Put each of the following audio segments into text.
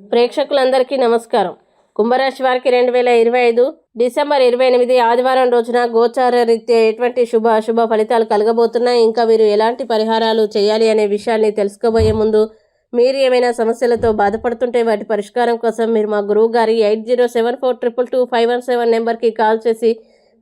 ప్రేక్షకులందరికీ నమస్కారం. కుంభరాశి వారికి రెండు వేల ఇరవై ఐదు డిసెంబర్ ఇరవై ఎనిమిది ఆదివారం రోజున గోచార రీత్యా ఎటువంటి శుభ అశుభ ఫలితాలు కలగబోతున్నాయి ఇంకా మీరు ఎలాంటి పరిహారాలు చేయాలి అనే విషయాన్ని తెలుసుకోబోయే ముందు మీరు ఏమైనా సమస్యలతో బాధపడుతుంటే వాటి పరిష్కారం కోసం మీరు మా గురువు గారి eight zero seven four triple two five one seven నెంబర్కి కాల్ చేసి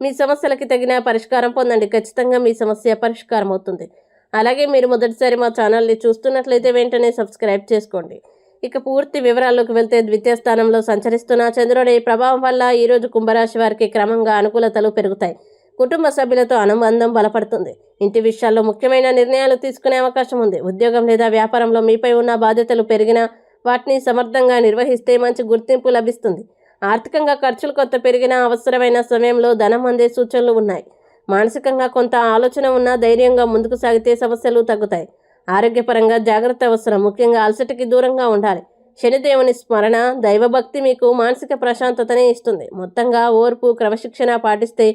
మీ సమస్యలకి తగిన పరిష్కారం పొందండి. ఖచ్చితంగా మీ సమస్య పరిష్కారం అవుతుంది అలాగే మీరు మొదటిసారి మా ఛానల్ని చూస్తున్నట్లయితే వెంటనే సబ్స్క్రైబ్ చేసుకోండి. ఇక పూర్తి వివరాల్లోకి వెళ్తే ద్వితీయ స్థానంలో సంచరిస్తున్న చంద్రుడి ప్రభావం వల్ల ఈరోజు కుంభరాశి వారికి క్రమంగా అనుకూలతలు పెరుగుతాయి. కుటుంబ సభ్యులతో అనుబంధం బలపడుతుంది. ఇంటి విషయాల్లో ముఖ్యమైన నిర్ణయాలు తీసుకునే అవకాశం ఉంది. ఉద్యోగం లేదా వ్యాపారంలో మీపై ఉన్న బాధ్యతలు పెరిగినా వాటిని సమర్థంగా నిర్వహిస్తే మంచి గుర్తింపు లభిస్తుంది. ఆర్థికంగా ఖర్చులు కొత్త పెరిగినా అవసరమైన సమయంలో ధనం అందే సూచనలు ఉన్నాయి. మానసికంగా కొంత ఆలోచన ఉన్నా ధైర్యంగా ముందుకు సాగితే సమస్యలు తగ్గుతాయి. ఆరోగ్యపరంగా జాగ్రత్త అవసరం. ముఖ్యంగా అలసటకి దూరంగా ఉండాలి. శనిదేవుని స్మరణ దైవభక్తి మీకు మానసిక ప్రశాంతతనే ఇస్తుంది. మొత్తంగా ఓర్పు క్రమశిక్షణ పాటిస్తే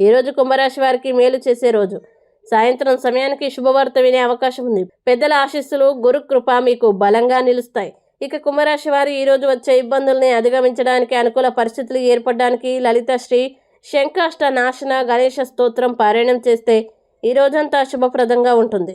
ఈరోజు కుంభరాశి వారికి మేలు చేసే రోజు. సాయంత్రం సమయానికి శుభవార్త వినే అవకాశం ఉంది. పెద్దల ఆశీస్సులు గురు కృప మీకు బలంగా నిలుస్తాయి. ఇక కుంభరాశి వారు ఈరోజు వచ్చే ఇబ్బందుల్ని అధిగమించడానికి అనుకూల పరిస్థితులు ఏర్పడడానికి లలిత శ్రీ శంకాష్ట నాశన గణేష స్తోత్రం పారాయణం చేస్తే ఈ రోజంతా శుభప్రదంగా ఉంటుంది.